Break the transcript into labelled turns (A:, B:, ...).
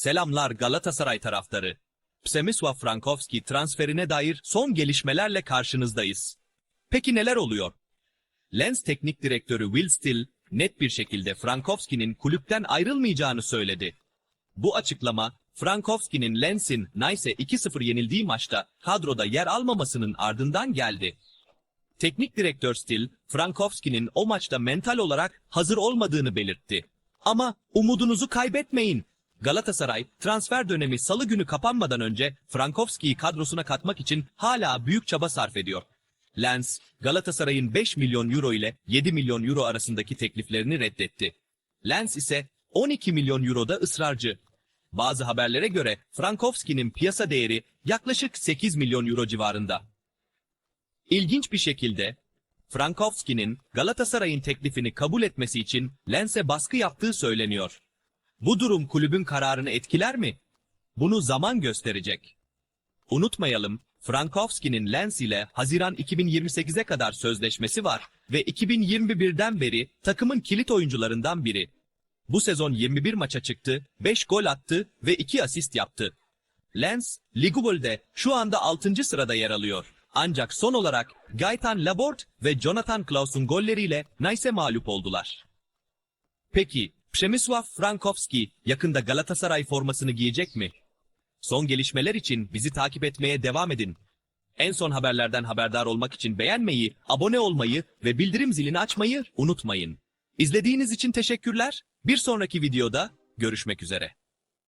A: Selamlar Galatasaray taraftarı. Przemysław Frankowski transferine dair son gelişmelerle karşınızdayız. Peki neler oluyor? Lens Teknik Direktörü Will Still net bir şekilde Frankowski'nin kulüpten ayrılmayacağını söyledi. Bu açıklama Frankowski'nin Lens'in Nice'e 2-0 yenildiği maçta kadroda yer almamasının ardından geldi. Teknik direktör Still, Frankowski'nin o maçta mental olarak hazır olmadığını belirtti. Ama umudunuzu kaybetmeyin. Galatasaray transfer dönemi salı günü kapanmadan önce Frankowski'yi kadrosuna katmak için hala büyük çaba sarf ediyor. Lens, Galatasaray'ın 5 milyon euro ile 7 milyon euro arasındaki tekliflerini reddetti. Lens ise 12 milyon euroda ısrarcı. Bazı haberlere göre Frankowski'nin piyasa değeri yaklaşık 8 milyon euro civarında. İlginç bir şekilde Frankowski'nin Galatasaray'ın teklifini kabul etmesi için Lens'e baskı yaptığı söyleniyor. Bu durum kulübün kararını etkiler mi? Bunu zaman gösterecek. Unutmayalım, Frankowski'nin Lens ile Haziran 2028'e kadar sözleşmesi var ve 2021'den beri takımın kilit oyuncularından biri. Bu sezon 21 maça çıktı, 5 gol attı ve 2 asist yaptı. Lens, Liguböl'de şu anda 6. sırada yer alıyor. Ancak son olarak Gaetan Labort ve Jonathan Klaus'un golleriyle Nice'e mağlup oldular. Peki, Przemysław Frankowski yakında Galatasaray formasını giyecek mi? Son gelişmeler için bizi takip etmeye devam edin. En son haberlerden haberdar olmak için beğenmeyi, abone olmayı ve bildirim zilini açmayı unutmayın. İzlediğiniz için teşekkürler. Bir sonraki videoda görüşmek üzere.